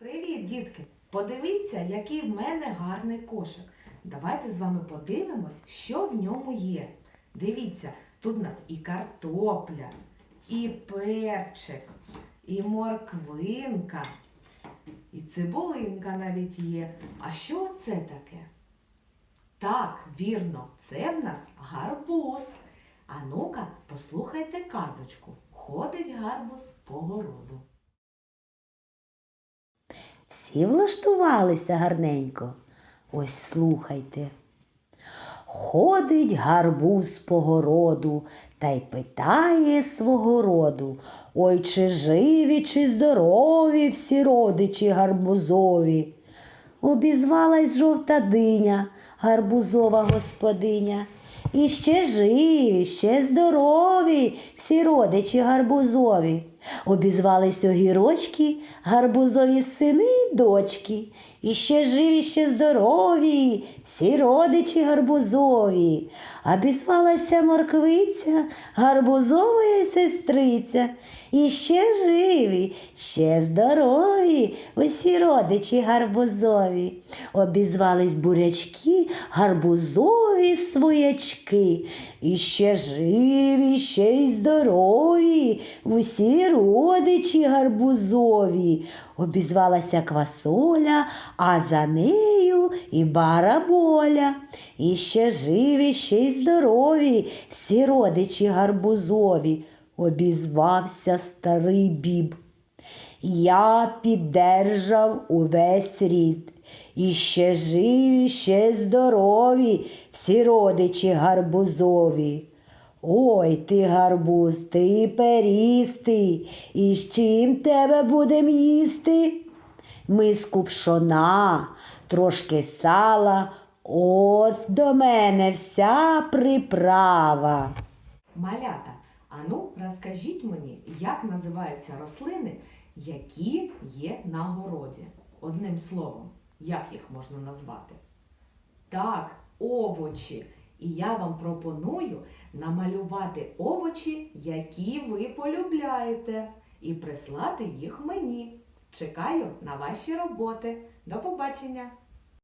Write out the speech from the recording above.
Привіт, дітки! Подивіться, який в мене гарний кошик. Давайте з вами подивимось, що в ньому є. Дивіться, тут у нас і картопля, і перчик, і морквинка, і цибулинка навіть є. А що це таке? Так, вірно, це в нас гарбуз. А ну-ка, послухайте казочку. Ходить гарбуз по городу. Всі влаштувалися гарненько. Ось слухайте. Ходить гарбуз по городу та й питає свого роду. Ой, чи живі, чи здорові всі родичі гарбузові. Обізвалась жовта диня, гарбузова господиня. І ще живі, ще здорові всі родичі гарбузові. Обізвались огірочки, гарбузові сини й дочки. І ще живі, ще здорові, всі родичі гарбузові. Обізвалася морквиця, гарбузова сестриця. І ще живі, ще здорові, усі родичі гарбузові. Обізвались бурячки, гарбузові своячки. І ще живі, ще й здорові, усі родичі гарбузові. Обізвалася квасоля, а за нею і бараболя. І ще живі, ще й здорові, всі родичі гарбузові. Обізвався старий біб. Я піддержав увесь рід. І ще живі, ще здорові, всі родичі гарбузові. Ой ти гарбуз, ти перістий, і з чим тебе будем їсти? Миску пшона, трошки сала, от до мене вся приправа. Малята, а ну розкажіть мені, як називаються рослини, які є на городі? Одним словом, як їх можна назвати? Так, овочі. І я вам пропоную намалювати овочі, які ви полюбляєте, і прислати їх мені. Чекаю на ваші роботи. До побачення!